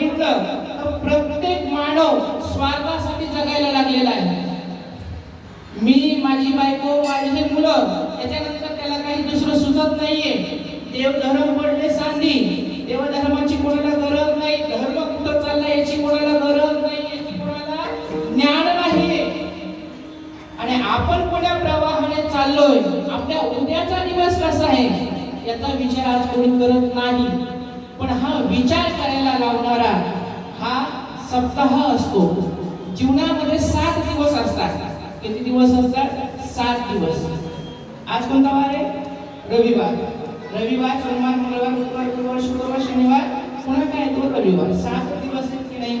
बघितलं तर प्रत्येक मानव स्वार्थासाठी जगायला लागलेला आहे. मी माझी बायको माझी मुलं त्याच्यानंतर त्याला काही दुसरं सुचत नाहीये. देव धर्म पडले सांधी. देवधर्माची कोणाला गरज नाही. धर्म कुठं चाललाय याची कोणाला गरज नाही याची कोणाला ज्ञान नाही आणि आपण कोण्या प्रवाहाने चाललोय आपल्या उद्याचा दिवस कसा आहे याचा विचार आज कोणी करत नाही. पण हा विचार करायला लावणारा हा सप्ताह असतो. जीवनामध्ये सात दिवस असतात. किती दिवस असतात? सात दिवस. आज कोणता वार आहे? रविवार. रविवार सोमवार मंगळवार बुधवार गुरुवार शुक्रवार शनिवार पुन्हा काय तो रविवार. सात दिवस आहेत की नाही?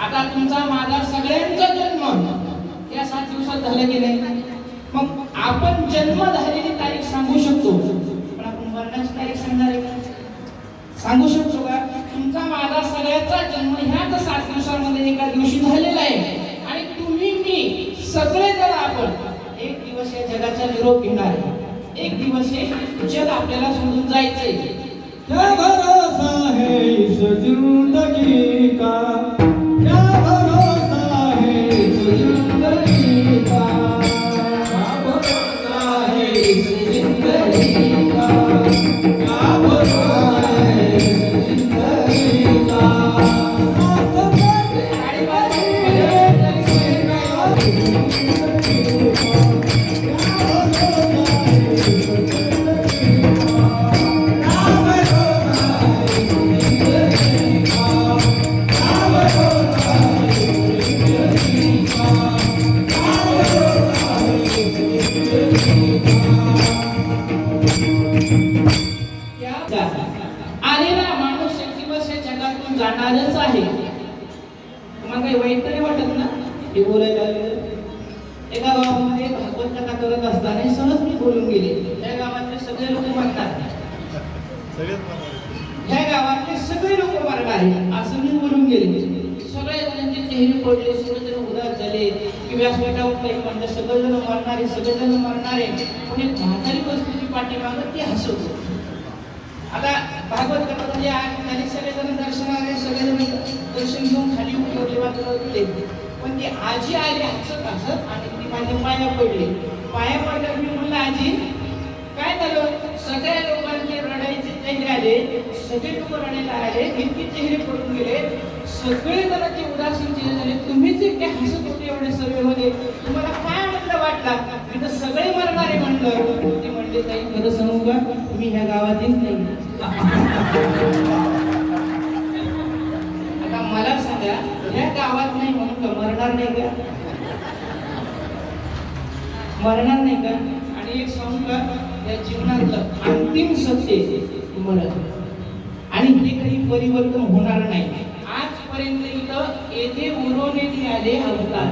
आता तुमचा माझा सगळ्यांचा जन्म. या सात दिवसात झाला की नाही? मग आपण जन्म झालेली तारीख सांगू शकतो. पण आपण मरणाची तारीख सांगणार आहे. का सांगू शकतो का? तुमचा माझा सगळ्याचा जन्म ह्याच सात दिवसामध्ये एका दिवशी झालेला आहे. आणि तुम्ही मी सगळे जर आपण एक दिवस या जगाचा निरोप घेणार आहे. एक दिवस हे जग आपल्याला सोडून जायचंय. जिंदगी का आलेला माणूस एक दिवस या जगातून जाणारच आहे. तुम्हाला काही वाईट तरी वाटत ना? हे बोलायला एका गावामध्ये भागवत कथा करत असताना सहज मी बोलून गेले. त्या गावातले सगळे लोक म्हणतात ह्या गावातले सगळे लोक मरणार आहे असं मी बोलून गेले. सगळे जणांचे चेहरे पडले सगळेजण उदास झाले. की व्यासपीठावर काही म्हणलं सगळेजण मरणारे सगळेजण मरणारे पण एक म्हातारी वस्तूची पाठीमागं ती हसत होती. आता भागवत कथा म्हणजे आज खाली सगळेजण दर्शनाने सगळेजण दर्शन घेऊन खाली उठवले बाजूला पण ती आजी आली हसत हसत आणि ती माझ्या पाया पडली. पाया पडल्यावर मी म्हणलं आजी काय झालं? सगळ्या लोकांचे रडायचे चेहरे आले सगळे लोक रडायला आले इतके चेहरे पडून गेले. सगळे जणांचे उदासीन चेहरे झाले. तुम्हीच इतके हसत होते एवढे सभेमध्ये तुम्हाला काय आनंद वाटला? मी तर सगळे मरणारे म्हणलं. ते म्हणले ताई खरं सांगू का? मी ह्या गावातील नाही. आता मला सांगा ह्या गावात नाही म्हणून का मरणार नाही का? मरणार नाही का? आणि एक सांगू का या जीवनातलं अंतिम सत्य मरण आणि हे काही परिवर्तन होणार नाही. आजपर्यंत इथं येथे उरवण्यात आले अवतार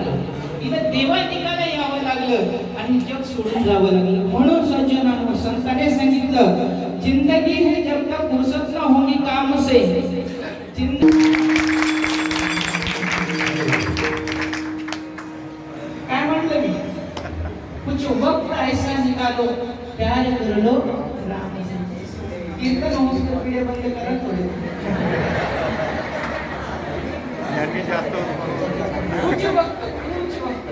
इथं देवानिकाला यावं लागलं आणि जग सोडून जावं लागलं. म्हणून सज्जनानं संताने सांगितलं ज़िंदगी है जब तक फुर्सत न होगी काम से। काय म्हटलं मी कुछ वक्त ऐसा निकालो प्यार कर लो कीर्तन पिढे बंद करा थोडे। यांनी कुछ वक्त कुछ वक्त।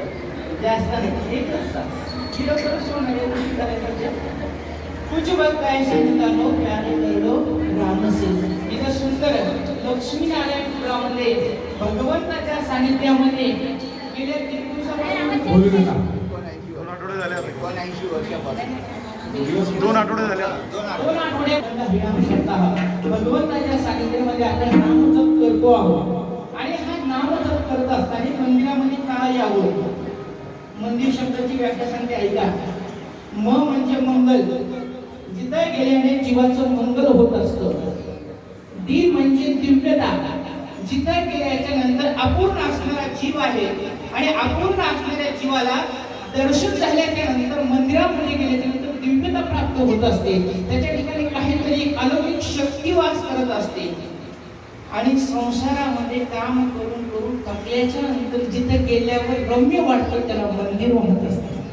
जास्त नाही एकच तास खिरोखर सोनारे उशी करायचं कुछ वक्त ऐसा निकालो प्यार कर लो राम से इथं सुंदर लक्ष्मीनारायण पुरामध्ये भगवंताच्या सानिध्यामध्ये गेल्या किती दिवसापासून दोन आठवडे झाले दोन आठवडे भगवंताच्या सानिध्यामध्ये आपण नामजप करतो आहोत. आणि हा नामजप करत असताना मंदिरामध्ये का यावं? मंदिर शब्दाची व्याख्या सांगते ऐका. म म्हणजे मंगल. जिथं गेल्याने जीवाचं मंगल होत असतं. दी म्हणजे दिव्यता. जिथं गेल्याच्यानंतर अपूर्ण असणारा जीव आहे आणि अपूर्ण असणाऱ्या जीवाला दर्शन झाल्याच्यानंतर मंदिरामध्ये गेल्याच्यानंतर दिव्यता प्राप्त होत असते. त्याच्या ठिकाणी काहीतरी अलौकिक शक्ती वास करत असते. आणि संसारामध्ये काम करून करून थकल्याच्या नंतर जिथे गेल्यावर रम्य वाटतं त्याला मंदिर म्हणत असते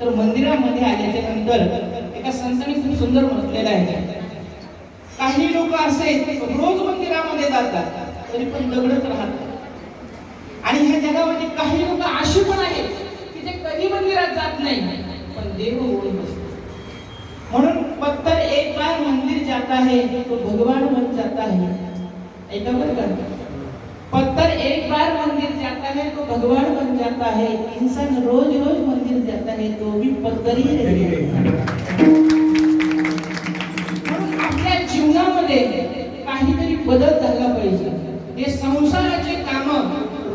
तर मंदिरामध्ये आल्याच्यानंतर एका संतांनी खूप सुंदर म्हटलेलं आहे. काही लोक असे आहेत, रोज मंदिरामध्ये जातात तरी पण दगडच राहतात. आणि ह्या जगामध्ये काही लोक अशी पण आहेत की ते कधी मंदिरात जात नाही पण देव ओळख असतो म्हणून फक्त एक बार मंदिर जाता है तो भगवान बन जाता है ऐका बरं पत्थर एक बार मंदिर जाता है तो भगवान बन जाता है इंसान रोज रोज मंदिर जाता है तो भी पत्थर ही. म्हणून आपल्या जीवनामध्ये काहीतरी बदल झाला पाहिजे. हे संसाराचे काम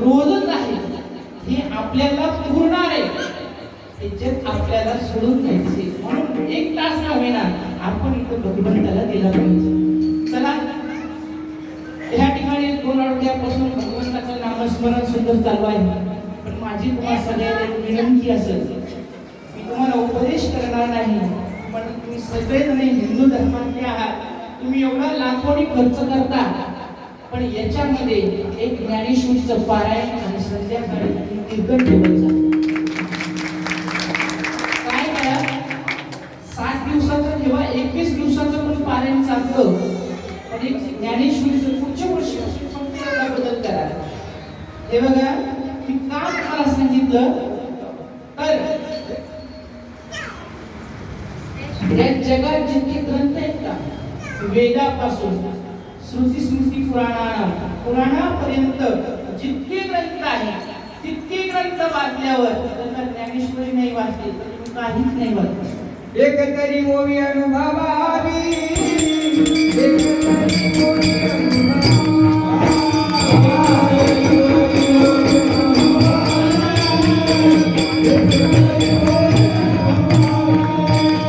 रोजच आहे हे आपल्याला पुरणार आहे. हे जग आपल्याला सोडून घ्यायचे म्हणून एक तास का होईना आपण इथं भगवंताला दिला पाहिजे. या ठिकाणी दोन आठवड्यापासून भगवंताचं नामस्मरण सुद्धा चालू आहे. पण माझी तुम्हाला सगळ्यांना एक विनंती असेल मी तुम्हाला उपदेश करणार नाही पण तुम्ही सगळेजण हिंदू धर्मातले आहात. तुम्ही एवढा लाखोडी खर्च करता पण याच्यामध्ये एक ज्ञानेश्वरीचं पारायण आणि संध्याकाळी तुम्ही कीर्तन आणि ज्ञानेश्वरीचं पुढच्या वर्षी संपूर्ण बदल करायला. हे बघा मी का तुम्हाला सांगितलं तर या जगात जितके ग्रंथ आहेत का वेदापासून श्रुती स्मृती पुराणा पुराणापर्यंत जितके ग्रंथ आहेत तितके ग्रंथ वाचल्यावर जर ज्ञानेश्वरी नाही वाचली तर काहीच नाही वाचलं. एकतरी मोवी अनुभवावी. एक तरी मोवी अनुभवावी